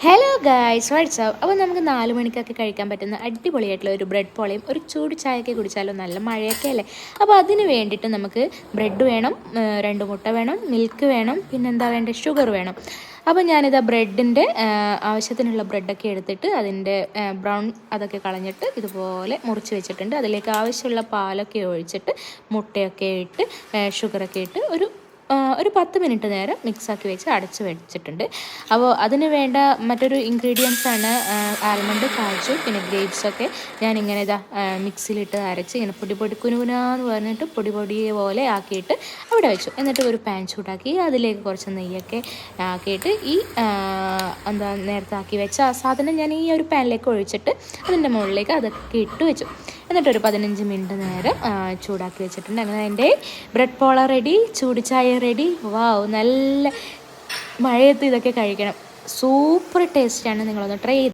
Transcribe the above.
Hello guys WhatsApp അപ്പോൾ നമുക്ക് നാല് മണിക്കൊക്കെ കഴിക്കാൻ പറ്റുന്ന അടിപൊളിയായിട്ടുള്ള ഒരു ബ്രെഡ് പോളയും ഒരു ചൂട് ചായയൊക്കെ കുടിച്ചാലോ നല്ല മഴയൊക്കെ അല്ലേ? അപ്പോൾ അതിന് വേണ്ടിയിട്ട് നമുക്ക് ബ്രെഡ് വേണം രണ്ട് മുട്ട വേണം മിൽക്ക് വേണം പിന്നെന്താ വേണ്ടത് ഷുഗർ വേണം. അപ്പോൾ ഞാനിതാ ബ്രെഡിന്റെ ആവശ്യത്തിനുള്ള ബ്രെഡൊക്കെ എടുത്തിട്ട് അതിന്റെ ബ്രൗൺ അതൊക്കെ കളഞ്ഞിട്ട് ഇതുപോലെ മുറിച്ച് വെച്ചിട്ടുണ്ട്. അതിലേക്ക് ആവശ്യമുള്ള പാലൊക്കെ ഒഴിച്ചിട്ട് മുട്ടയൊക്കെ ഇട്ട് ആ, ഷുഗറൊക്കെ ഇട്ട് ഒരു ആ, ഒരു പത്ത് മിനിറ്റ് നേരം മിക്സാക്കി വെച്ച് അടച്ച് വെച്ചിട്ടുണ്ട്. അപ്പോൾ അതിന് വേണ്ട മറ്റൊരു ഇൻഗ്രീഡിയൻസ് ആണ് ആൽമണ്ട് കാജു പിന്നെ ഗ്രേപ്സൊക്കെ ഇങ്ങനെ ഇതാ മിക്സിയിലിട്ട് അരച്ച് ഇങ്ങനെ പൊടി പൊടി കുനുകുനാന്ന് പറഞ്ഞിട്ട് പൊടി പൊടി പോലെ ആക്കിയിട്ട് അവിടെ വെച്ചു. എന്നിട്ട് ഒരു പാൻ ചൂടാക്കി അതിലേക്ക് കുറച്ച് നെയ്യൊക്കെ ആക്കിയിട്ട് ഈ എന്താ നേരത്തെ ആക്കി വെച്ച ആ സാധനം ഞാൻ ഈ ഒരു പാനിലേക്ക് ഒഴിച്ചിട്ട് അതിന്റെ മുകളിലേക്ക് അതൊക്കെ ഇട്ട് വെച്ചു. എന്നിട്ട് ഒരു പതിനഞ്ച് മിനിറ്റ് നേരം ചൂടാക്കി വെച്ചിട്ടുണ്ട്. അങ്ങനെ എന്റെ ബ്രെഡ് പോള റെഡി ചൂട് ചായ റെഡി വാവ് നല്ല മഴയത്ത് ഇതൊക്കെ കഴിക്കണം. സൂപ്പർ ടേസ്റ്റാണ് നിങ്ങളൊന്ന് ട്രൈ ചെയ്ത്